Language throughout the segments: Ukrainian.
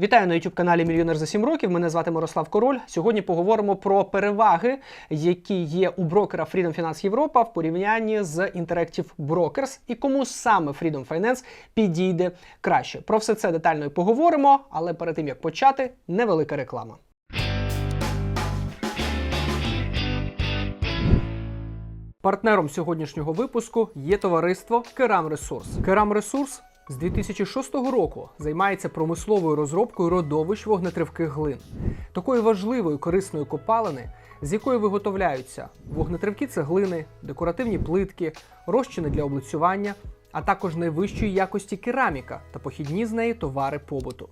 Вітаю на youtube каналі Мільйонер за 7 років. Мене звати Мирослав Король. Сьогодні поговоримо про переваги, які є у брокера Freedom Finance Європа в порівнянні з Interactive Brokers і кому саме Freedom Finance підійде краще. Про все це детально і поговоримо, але перед тим як почати, невелика реклама. Партнером сьогоднішнього випуску є товариство Керам Ресурс. Керам Ресурс з 2006 року займається промисловою розробкою родовищ вогнетривких глин, такої важливої корисної копалини, з якої виготовляються вогнетривкі цеглини, декоративні плитки, розчини для облицювання, а також найвищої якості кераміка та похідні з неї товари побуту.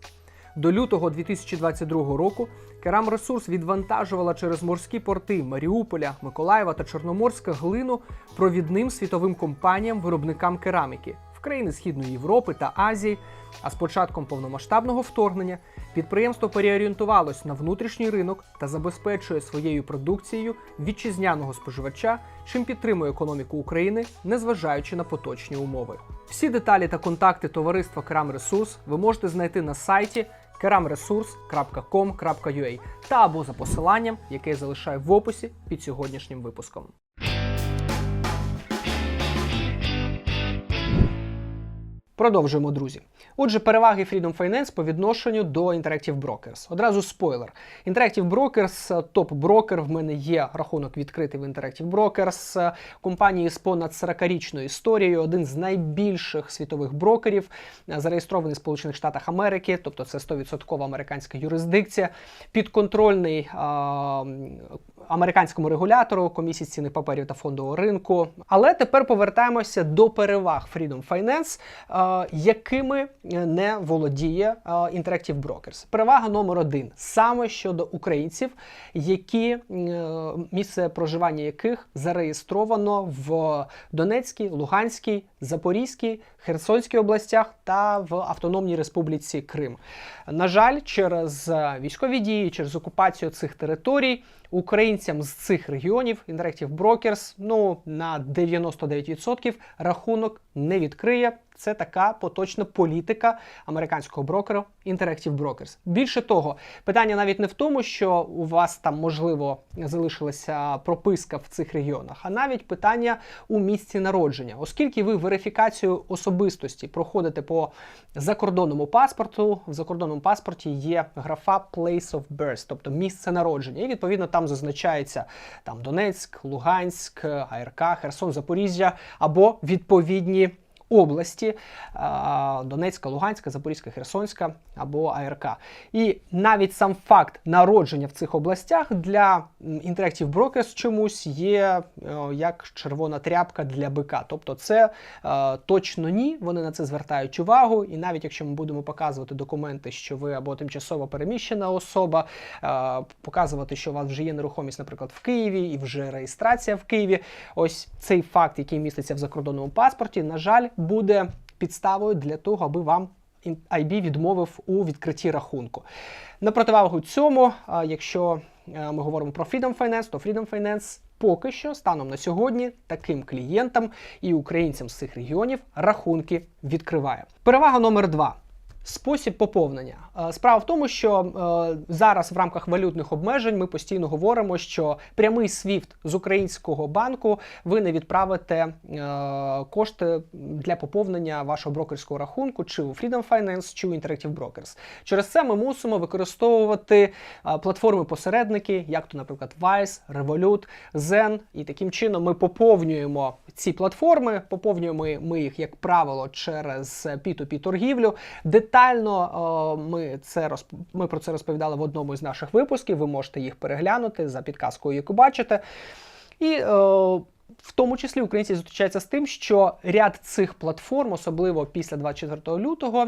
До лютого 2022 року Керам Ресурс відвантажувала через морські порти Маріуполя, Миколаєва та Чорноморська глину провідним світовим компаніям-виробникам кераміки країни Східної Європи та Азії. А з початком повномасштабного вторгнення підприємство переорієнтувалось на внутрішній ринок та забезпечує своєю продукцією вітчизняного споживача, чим підтримує економіку України, незважаючи на поточні умови. Всі деталі та контакти товариства Керам Ресурс ви можете знайти на сайті keramresource.com.ua та або за посиланням, яке я залишаю в описі під сьогоднішнім випуском. Продовжуємо, друзі. Отже, переваги Freedom Finance по відношенню до Interactive Brokers. Одразу спойлер. Interactive Brokers – топ-брокер. В мене є рахунок відкритий в Interactive Brokers. Компанії з понад 40-річною історією, один з найбільших світових брокерів, зареєстрований в Сполучених Штатах Америки, тобто це 100% американська юрисдикція, підконтрольний а, американському регулятору, комісії цінних паперів та фондового ринку. Але тепер повертаємося до переваг Freedom Finance, е, якими не володіє е, Interactive Brokers. Перевага номер один саме щодо українців, які е, місце проживання яких зареєстровано в Донецькій, Луганській, Запорізькій, Херсонській областях та в Автономній Республіці Крим. На жаль, через військові дії, через окупацію цих територій. Українцям з цих регіонів Interactive Brokers ну на 99% рахунок не відкриє. Це така поточна політика американського брокера Interactive Brokers. Більше того, питання навіть не в тому, що у вас там можливо залишилася прописка в цих регіонах, а навіть питання у місці народження, оскільки ви верифікацію особистості проходите по закордонному паспорту. В закордонному паспорті є графа Place of Birth, тобто місце народження, і відповідно там зазначається там Донецьк, Луганськ, АРК, Херсон, Запоріжжя або відповідні області Донецька, Луганська, Запорізька, Херсонська або АРК. І навіть сам факт народження в цих областях для Interactive Brokers чомусь є як червона тряпка для бика. Тобто, це точно ні. Вони на це звертають увагу. І навіть якщо ми будемо показувати документи, що ви або тимчасово переміщена особа, показувати, що у вас вже є нерухомість, наприклад, в Києві, і вже реєстрація в Києві. Ось цей факт, який міститься в закордонному паспорті, на жаль, буде підставою для того, аби вам IB відмовив у відкритті рахунку. На противагу цьому, якщо ми говоримо про Freedom Finance, то Freedom Finance поки що станом на сьогодні таким клієнтам і українцям з цих регіонів рахунки відкриває. Перевага номер два. Спосіб поповнення. Справа в тому, що е, зараз в рамках валютних обмежень ми постійно говоримо, що прямий SWIFT з українського банку ви не відправите е, кошти для поповнення вашого брокерського рахунку, чи у Freedom Finance, чи у Interactive Brokers. Через це ми мусимо використовувати е, платформи-посередники, як то, наприклад, Wise, Revolut, Zen. І таким чином ми поповнюємо ці платформи, поповнюємо ми їх, як правило, через P2P торгівлю. Детально ми це розп... ми про це розповідали в одному з наших випусків. Ви можете їх переглянути за підказкою, яку бачите. І в тому числі українці зустрічаються з тим, що ряд цих платформ, особливо після 24 лютого,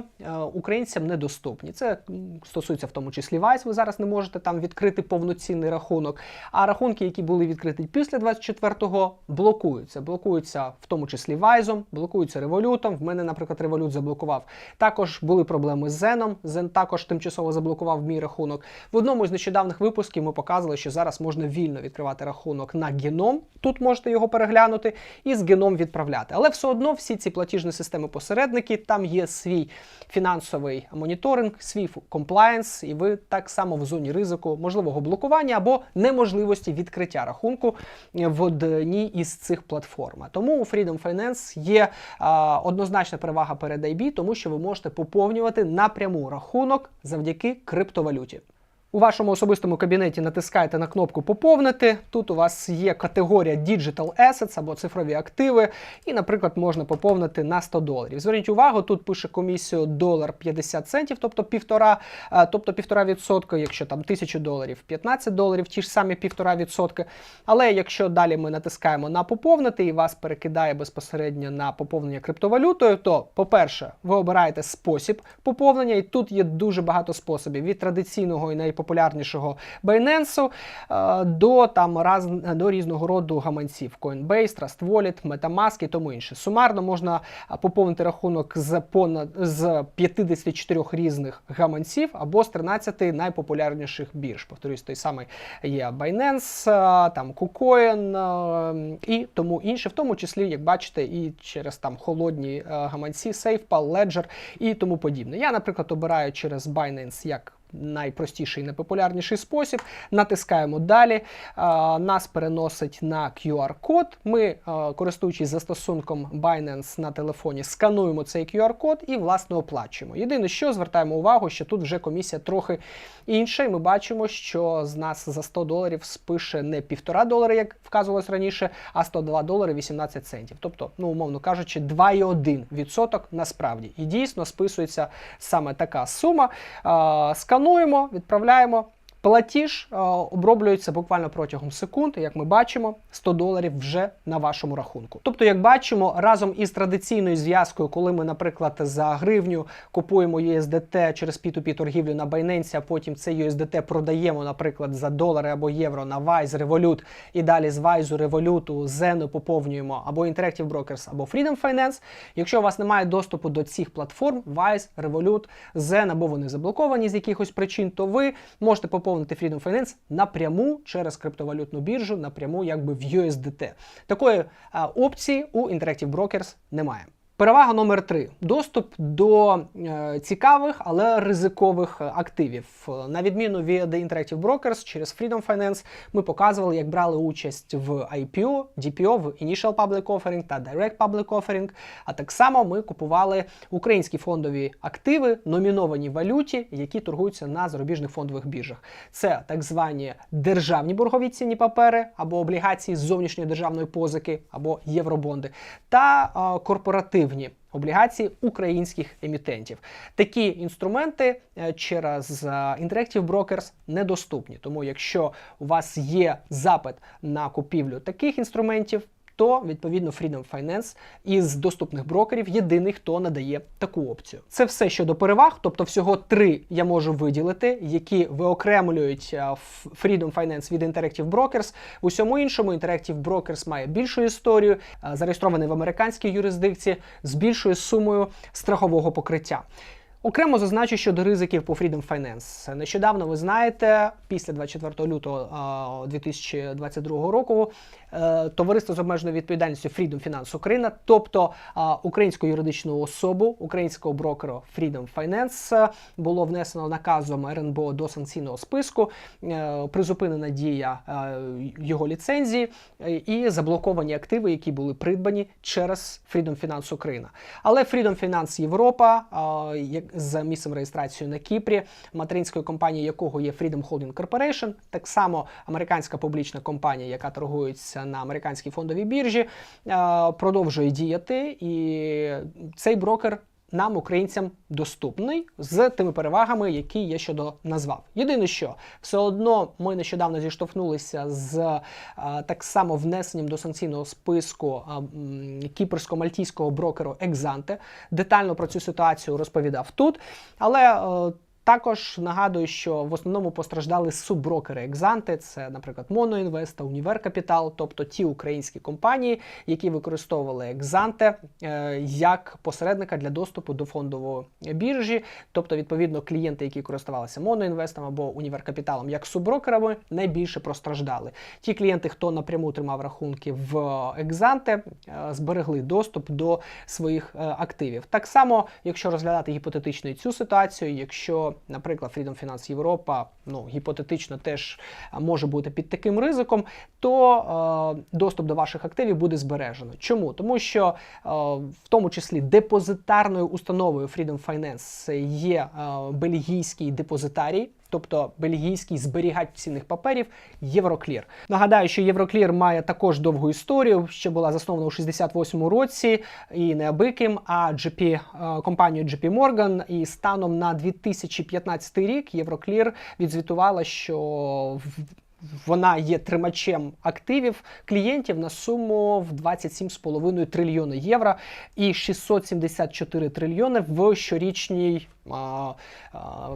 українцям недоступні. Це стосується в тому числі Vice, Ви зараз не можете там відкрити повноцінний рахунок. А рахунки, які були відкриті після 24-го, блокуються. Блокуються в тому числі Вайзом, блокуються револютом. В мене, наприклад, револют заблокував. Також були проблеми з Зеном. Зен також тимчасово заблокував мій рахунок. В одному з нещодавних випусків ми показували, що зараз можна вільно відкривати рахунок на геном. Тут можете його переглянути і з геном відправляти. Але все одно всі ці платіжні системи посередники, там є свій фінансовий моніторинг, свій комплаєнс, і ви так само в зоні ризику можливого блокування або неможливості відкриття рахунку в одній із цих платформ. Тому у Freedom Finance є а, однозначна перевага перед IB, тому що ви можете поповнювати напряму рахунок завдяки криптовалюті. У вашому особистому кабінеті натискаєте на кнопку Поповнити. Тут у вас є категорія Digital Assets або цифрові активи, і, наприклад, можна поповнити на 100 доларів. Зверніть увагу, тут пише комісію долар 50 центів, тобто півтора, тобто півтора відсотка, якщо там 1000 доларів, 15 доларів, ті ж самі півтора відсотки. Але якщо далі ми натискаємо на поповнити і вас перекидає безпосередньо на поповнення криптовалютою, то, по-перше, ви обираєте спосіб поповнення, і тут є дуже багато способів від традиційного і найпопулярнішого Binance е, до там раз до різного роду гаманців Coinbase, Trust Wallet, MetaMask і тому інше. Сумарно можна поповнити рахунок з понад з 54 різних гаманців або з 13 найпопулярніших бірж. Повторюсь, той самий є Binance, е, там KuCoin е, і тому інше, в тому числі, як бачите, і через там холодні е, гаманці, SafePal, Ledger і тому подібне. Я, наприклад, обираю через Binance як найпростіший і найпопулярніший спосіб. Натискаємо далі. Нас переносить на QR-код. Ми, користуючись застосунком Binance на телефоні, скануємо цей QR-код і, власне, оплачуємо. Єдине, що звертаємо увагу, що тут вже комісія трохи інша, і ми бачимо, що з нас за 100 доларів спише не півтора долари, як вказувалось раніше, а 102 долари 18 центів. Тобто, ну, умовно кажучи, 2,1% насправді. І дійсно списується саме така сума. Скануємо, відправляємо. Платіж е, оброблюється буквально протягом секунд, як ми бачимо, 100 доларів вже на вашому рахунку. Тобто, як бачимо, разом із традиційною зв'язкою, коли ми, наприклад, за гривню купуємо USDT через P2P торгівлю на Binance, а потім це USDT продаємо, наприклад, за долари або євро на Wise, Revolut, і далі з Wise, Revolut, Zen поповнюємо або Interactive Brokers, або Freedom Finance. Якщо у вас немає доступу до цих платформ, Wise, Revolut, Zen, або вони заблоковані з якихось причин, то ви можете поповнити Freedom Finance напряму через криптовалютну біржу, напряму якби в USDT. Такої опції у Interactive Brokers немає. Перевага номер три доступ до е, цікавих, але ризикових активів. На відміну від Interactive Brokers через Freedom Finance ми показували, як брали участь в IPO, DPO, в Initial Public Offering та Direct Public Offering. А так само ми купували українські фондові активи, номіновані валюті, які торгуються на зарубіжних фондових біржах. Це так звані державні боргові цінні папери або облігації з зовнішньої державної позики, або євробонди, та е, корпоративні облігації українських емітентів. Такі інструменти е, через е, Interactive Brokers недоступні. Тому, якщо у вас є запит на купівлю таких інструментів, то відповідно Freedom Finance із доступних брокерів єдиний, хто надає таку опцію. Це все щодо переваг, тобто всього три я можу виділити, які виокремлюють е, Freedom Finance від Interactive Brokers. В усьому іншому Interactive Brokers має більшу історію, е, зареєстрований в американській юрисдикції з більшою сумою страхового покриття. Окремо зазначу щодо ризиків по Freedom Finance. Нещодавно ви знаєте, після 24 лютого 2022 року е, товариство з обмеженою відповідальністю Freedom Finance Україна, тобто українську юридичну особу, українського брокера Freedom Finance, було внесено наказом РНБО до санкційного списку, е, призупинена дія е, його ліцензії і заблоковані активи, які були придбані через Freedom Finance Україна. Але Freedom Finance Європа з місцем реєстрації на Кіпрі, материнською компанією якого є Freedom Holding Corporation, так само американська публічна компанія, яка торгується на американській фондовій біржі, е, продовжує діяти, і цей брокер. Нам, українцям, доступний з тими перевагами, які я щодо назвав. Єдине, що все одно ми нещодавно зіштовхнулися з а, так само внесенням до санкційного списку кіпрсько-мальтійського брокеру Екзанте. Детально про цю ситуацію розповідав тут. Але а, Також нагадую, що в основному постраждали субброкери екзанти, це, наприклад, Моноінвест та Універ Капітал, тобто ті українські компанії, які використовували екзанте як посередника для доступу до фондової біржі. Тобто, відповідно, клієнти, які користувалися Моноінвестом або Універ Капіталом як субброкерами, найбільше постраждали. Ті клієнти, хто напряму тримав рахунки в екзанте, зберегли доступ до своїх е, активів. Так само, якщо розглядати гіпотетично цю ситуацію, якщо, наприклад, Freedom Finance Європа, ну гіпотетично теж може бути під таким ризиком, то е, доступ до ваших активів буде збережено. Чому? Тому що е, в тому числі депозитарною установою Freedom Finance є е, бельгійський депозитарій. Тобто бельгійський зберігач цінних паперів Євроклір. Нагадаю, що Євроклір має також довгу історію, що була заснована у 68-му році і не абиким, а GP, е, компанією JP Morgan. І станом на 2015 рік Євроклір відзвітувала, що в- вона є тримачем активів клієнтів на суму в 27,5 трильйони євро і 674 трильйони в щорічній.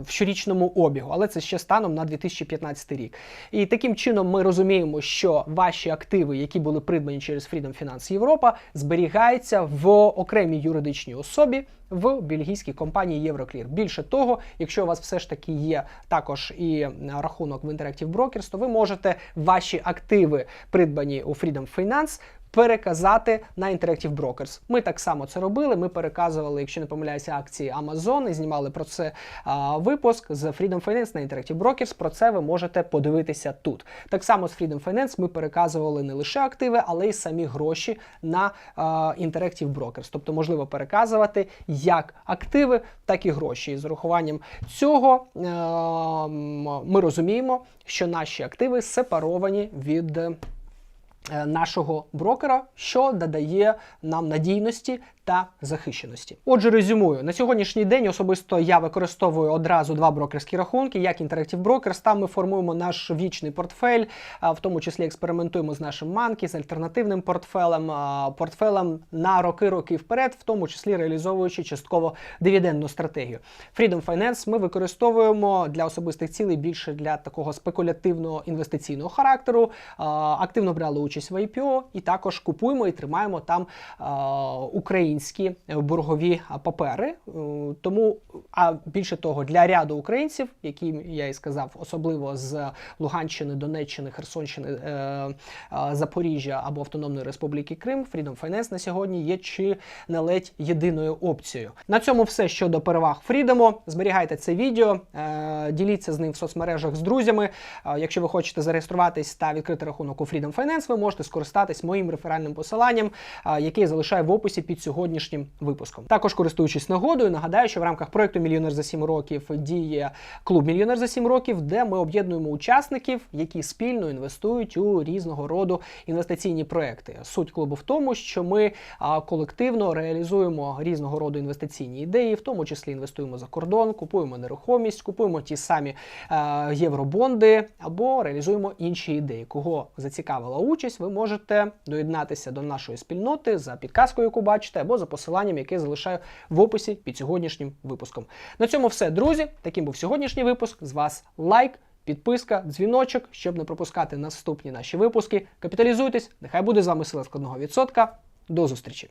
В щорічному обігу, але це ще станом на 2015 рік. І таким чином ми розуміємо, що ваші активи, які були придбані через Freedom Finance Європа, зберігаються в окремій юридичній особі в бельгійській компанії Євроклір. Більше того, якщо у вас все ж таки є також і е, рахунок в Interactive Brokers, то ви можете ваші активи, придбані у Freedom Finance, переказати на Interactive Brokers. Ми так само це робили. Ми переказували, якщо не помиляюся, акції Amazon і знімали про це а, випуск з Freedom Finance на Interactive Brokers. Про це ви можете подивитися тут. Так само з Freedom Finance ми переказували не лише активи, але й самі гроші на а, Interactive Brokers. Тобто можливо переказувати як активи, так і гроші. І з урахуванням цього м, ми розуміємо, що наші активи сепаровані від. Е, Нашого брокера, що додає нам надійності та захищеності. Отже, резюмую на сьогоднішній день. Особисто я використовую одразу два брокерські рахунки, як Interactive Brokers. Там ми формуємо наш вічний портфель, в тому числі експериментуємо з нашим манкі, з альтернативним портфелем, портфелем на роки-роки вперед, в тому числі реалізовуючи частково дивідендну стратегію. Freedom Finance ми використовуємо для особистих цілей більше для такого спекулятивного інвестиційного характеру. Активно брали участь в IPO і також купуємо і тримаємо там а, українські боргові папери. Е, Тому, а більше того, для ряду українців, які я і сказав, особливо з Луганщини, Донеччини, Херсонщини, е, е, Запоріжжя або Автономної Республіки Крим, Freedom Finance на сьогодні є чи не ледь єдиною опцією. На цьому все щодо переваг Freedom. Зберігайте це відео, е, діліться з ним в соцмережах з друзями. Е, Якщо ви хочете зареєструватись та відкрити рахунок у Freedom Finance, ви можете скористатись моїм реферальним посиланням, е, яке я залишаю в описі під сьогоднішнім випуском. Також користуючись нагодою, нагадаю, що в рамках проекту Мільйонер за 7 років діє клуб Мільйонер за 7 років, де ми об'єднуємо учасників, які спільно інвестують у різного роду інвестиційні проекти. Суть клубу в тому, що ми колективно реалізуємо різного роду інвестиційні ідеї, в тому числі інвестуємо за кордон, купуємо нерухомість, купуємо ті самі євробонди або реалізуємо інші ідеї. Кого зацікавила участь, ви можете доєднатися до нашої спільноти за підказкою, яку бачите, або за посиланням, яке залишаю в описі під сьогоднішнім випуском. На цьому все, друзі. Таким був сьогоднішній випуск. З вас лайк. Підписка, дзвіночок, щоб не пропускати наступні наші випуски. Капіталізуйтесь, нехай буде з вами сила складного відсотка. До зустрічі!